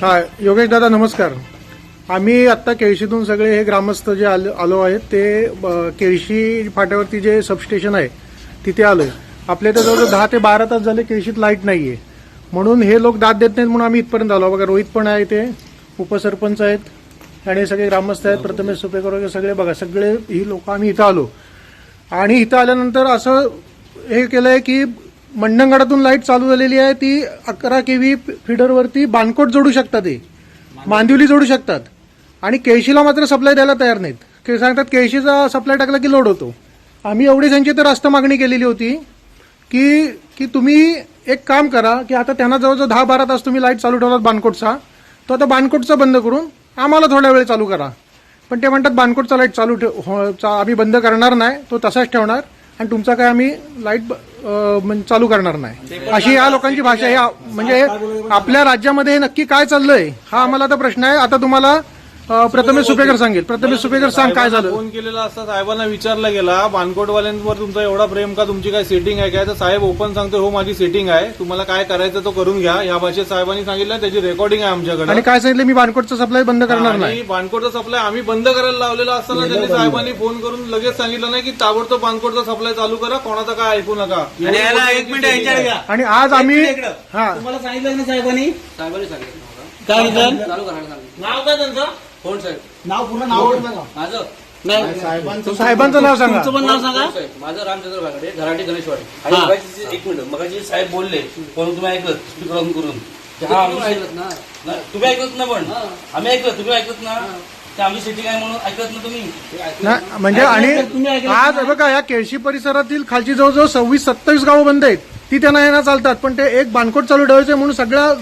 हा योगेश दादा नमस्कार. आम्ही आत्ता केळशीतून सगळे हे ग्रामस्थ जे आलो आलो आहेत ते केळशी फाट्यावरती जे सबस्टेशन आहे तिथे आलोय. आपल्या इथे जवळजवळ दहा ते बारा तास झाले केळशीत लाइट नाहीये. म्हणून हे लोक दाद देत नाहीत म्हणून आम्ही इथपर्यंत आलो. बघा रोहित पण आहे ते उपसरपंच आहेत आणि सगळे ग्रामस्थ आहेत प्रथमेश सुपेकर वगैरे सगळे. बघा सगळे ही लोक आम्ही इथं आलो. आणि इथं आल्यानंतर असं हे केलंय की मंडणगडातून लाइट चालू झालेली आहे ती अकरा केव्ही फिडरवरती बानकोट जोडू शकतात ते मांदिवली जोडू शकतात. आणि केळशीला मात्र सप्लाय द्यायला तयार नाहीत. ते सांगतात केळशीचा सप्लाय टाकला की लोड होतो. आम्ही एवढी त्यांची तर रास्त मागणी केलेली होती की की तुम्ही एक काम करा की आता त्यांना जवळजवळ दहा बारा तास तुम्ही लाइट चालू ठेवलात बानकोटचा तो आता बानकोटचा बंद करून आम्हाला थोड्या वेळ चालू करा. पण ते म्हणतात बानकोटचा लाइट चालू ठेव हो- चा- आम्ही बंद करणार नाही तो तसाच ठेवणार. आणि तुमचा काय आम्ही लाइट म्हणजे चालू करणार नाही. अशी या लोकांची भाषा आहे. म्हणजे आपल्या राज्यामध्ये हे नक्की काय चाललंय हा आम्हाला आता प्रश्न आहे. आता तुम्हाला प्रथमेश सुपेकर सांगेल. प्रथमेश सुपेकर सांग काय झालं? फोन केलेला असता साहेबांना विचारला गेला बानकोटवाल्यांवर तुमचा एवढा प्रेम का तुमची काय सेटिंग आहे काय? तर साहेब ओपन सांगतो हो माझी सेटिंग आहे. तुम्हाला काय करायचं तो करून घ्या. या भाषेत साहेबांनी सांगितलं त्याची रेकॉर्डिंग आहे आमच्याकडे. आणि काय सांगितलं? मी बानकोटचा सप्लाय बंद करणार नाही. आणि बानकोटचा सप्लाय आम्ही बंद करायला लावलेला असताना त्यांनी साहेबांनी फोन करून लगेच सांगितलं नाही की ताबडतोब बानकोटचा सप्लाय चालू करा कोणाचा काय ऐकू नका. आणि याला एक मिनिट यांच्याकडे घ्या. आणि आज आम्ही इकडं. हा. तुम्हाला सांगितलं ना साहेबांनी? साहेबांनी सांगितलं. काय सांगितलं चालू करायला सांगितलं नाव काय त्यांचं कोण साहेब? नाव पूर्ण नाव माझं? नाही. साहेबांचं नाव सांगा. तुमचं पण नाव सांगा. साहेब? माझं रामचंद्र भागडे घराटी गणेशवाडी. हा. आणि मगाशी जे- एक मिनिट मगाशी साहेब बोलले पण तुम्ही ऐकलं स्पीकर ऑन करून. की हा आम्ही ऐकलं ना? नाही, तुम्ही ऐकलं ना पण? आम्ही ऐकलं तुम्ही ऐकलं ना? ते आमची आहे म्हणून ऐकलं ना तुम्ही? म्हणजे आणि तुम्ही ऐकलं. आज बघा या केळशी परिसरातील खालची जवळजवळ सव्वीस सत्तावीस गावं बंद आहेत. ती त्यांना यांना चालतात. पण ते एक बानकोट चालू ठेवायचे म्हणून सगळ्या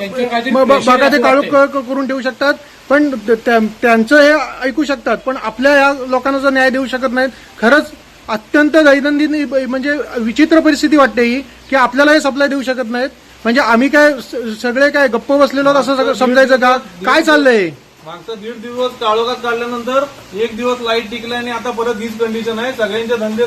ब- ब- बागा ते काळू करून ठेवू शकतात. पण त्यांचं हे ऐकू शकतात. पण आपल्या या लोकांना जर न्याय देऊ शकत नाहीत खरंच अत्यंत दैनंदिन म्हणजे विचित्र परिस्थिती वाटते ही की आपल्याला हे सप्लाय देऊ शकत नाहीत. म्हणजे आम्ही काय सगळे काय गप्प बसलेलो असं सगळं समजायचं का? काय चाललंय? मागचा दीड दिवस काळोखात काढल्यानंतर एक दिवस लाइट टिकला आणि आता परत हीच कंडिशन आहे. सगळ्यांचे धंदे